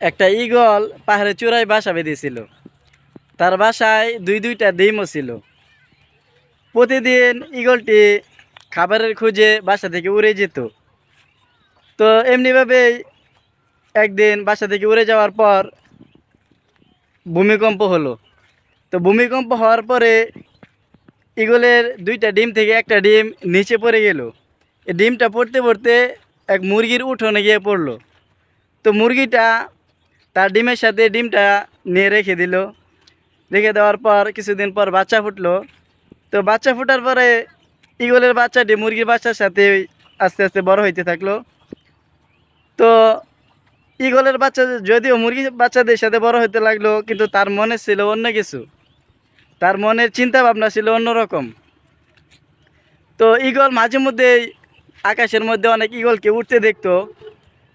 একটা ইগল পাহাড়ে চূড়ায় বাসা বেঁধেছিল। তার বাসায় দুই দুইটা ডিমও ছিল। প্রতিদিন ইগলটি খাবারের খুঁজে বাসা থেকে উড়ে যেত। তো এমনিভাবেই একদিন বাসা থেকে উড়ে যাওয়ার পর ভূমিকম্প হলো। তো ভূমিকম্প হওয়ার পরে ইগলের দুইটা ডিম থেকে একটা ডিম নিচে পড়ে গেল। ডিমটা পড়তে পড়তে এক মুরগির উঠোনে গিয়ে পড়ল। তো মুরগিটা তার ডিমের সাথে ডিমটা নিয়ে রেখে দিল। রেখে দেওয়ার পর কিছুদিন পর বাচ্চা ফুটলো। তো বাচ্চা ফুটার পরে ইগলের বাচ্চাটি মুরগির বাচ্চার সাথে আস্তে আস্তে বড় হইতে থাকল। তো ইগলের বাচ্চা যদিও মুরগি বাচ্চাদের সাথে বড় হতে লাগল, কিন্তু তার মনে ছিল অন্য কিছু। তার মনের চিন্তা ভাবনা ছিল অন্যরকম। তো ইগল মাঝে মধ্যেই আকাশের মধ্যে অনেক ইগলকে উঠতে দেখতো।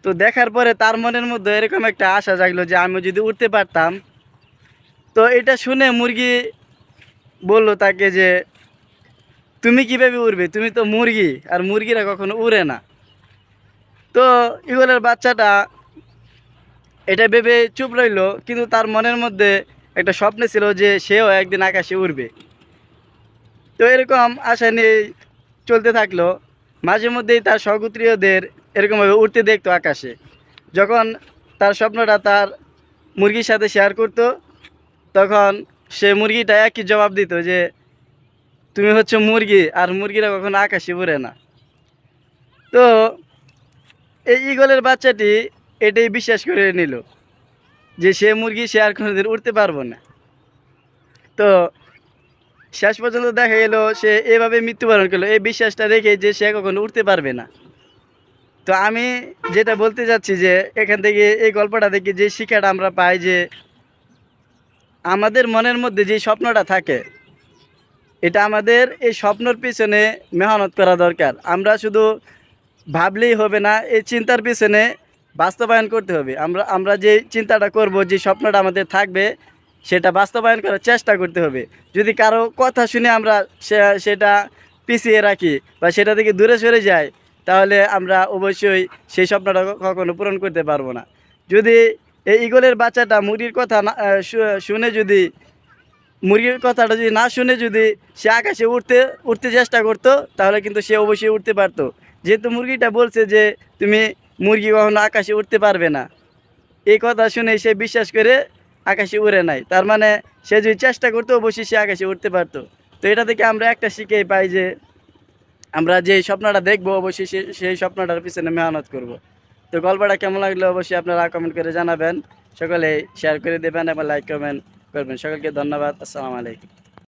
তো দেখার পরে তার মনের মধ্যে এরকম একটা আশা জাগলো যে আমি যদি উঠতে পারতাম। তো এটা শুনে মুরগি বলল তাকে যে, তুমি কীভাবে উড়বে? তুমি তো মুরগি, আর মুরগিরা কখনো উড়ে না। তো ইগলের বাচ্চাটা এটা ভেবে চুপ রইল, কিন্তু তার মনের মধ্যে একটা স্বপ্ন ছিল যে সেও একদিন আকাশে উড়বে। তো এরকম আশা নিয়ে চলতে থাকল। মাঝে মধ্যেই তার সহগোত্রীয়দের এরকমভাবে উঠতে দেখতো আকাশে। যখন তার স্বপ্নটা তার মুরগির সাথে শেয়ার করতো, তখন সে মুরগিটা একই জবাব দিত যে, তুমি হচ্ছে মুরগি, আর মুরগিরা কখনো আকাশে উড়ে না। তো এই ইগলের বাচ্চাটি এটাই বিশ্বাস করে নিল যে সে মুরগি সে আর কোনোদিন উঠতে পারব না। তো শেষ পর্যন্ত দেখা গেল সে এভাবে মৃত্যুবরণ করল। এই বিশ্বাসটা রেখে যে সে কখনো উঠতে পারবে না। তো আমি যেটা বলতে যাচ্ছি যে এখান থেকে এই গল্পটা থেকে যে শিক্ষাটা আমরা পাই যে আমাদের মনের মধ্যে যে স্বপ্নটা থাকে, এটা আমাদের এই স্বপ্নর পিছনে মেহনত করা দরকার। আমরা শুধু ভাবলেই হবে না, এই চিন্তার পিছনে বাস্তবায়ন করতে হবে। আমরা আমরা যে চিন্তাটা করব, যে স্বপ্নটা আমাদের থাকবে, সেটা বাস্তবায়ন করার চেষ্টা করতে হবে। যদি কারও কথা শুনে আমরা সেটা পিছিয়ে রাখি বা সেটা থেকে দূরে সরে যাই তাহলে আমরা অবশ্যই সেই স্বপ্নটা কখনো পূরণ করতে পারব না। যদি এই ইগলের বাচ্চাটা মুরগির কথা না শুনে যদি, মুরগির কথাটা যদি না শুনে যদি সে আকাশে উঠতে উঠতে চেষ্টা করতো, তাহলে কিন্তু সে অবশ্যই উঠতে পারতো। যেহেতু মুরগিটা বলছে যে, তুমি মুরগি কখনো আকাশে উঠতে পারবে না। এই কথা শুনে সে বিশ্বাস করে আকাশে উড়ে নাই। তার মানে সে যদি চেষ্টা করতো, অবশ্যই সে আকাশে উঠতে পারতো। তো এটা থেকে আমরা একটা শিখেই পাই যে আমরা যে স্বপ্নটা দেখব, অবশ্যই সেই স্বপ্নটার পিছনে মেহনত করব। তো গল্পটা কেমন লাগল অবশ্যই আপনারা কমেন্ট করে জানাবেন। সকলে শেয়ার করে দেবেন এবং লাইক কমেন্ট করবেন। সকলকে ধন্যবাদ। আসসালামু আলাইকুম।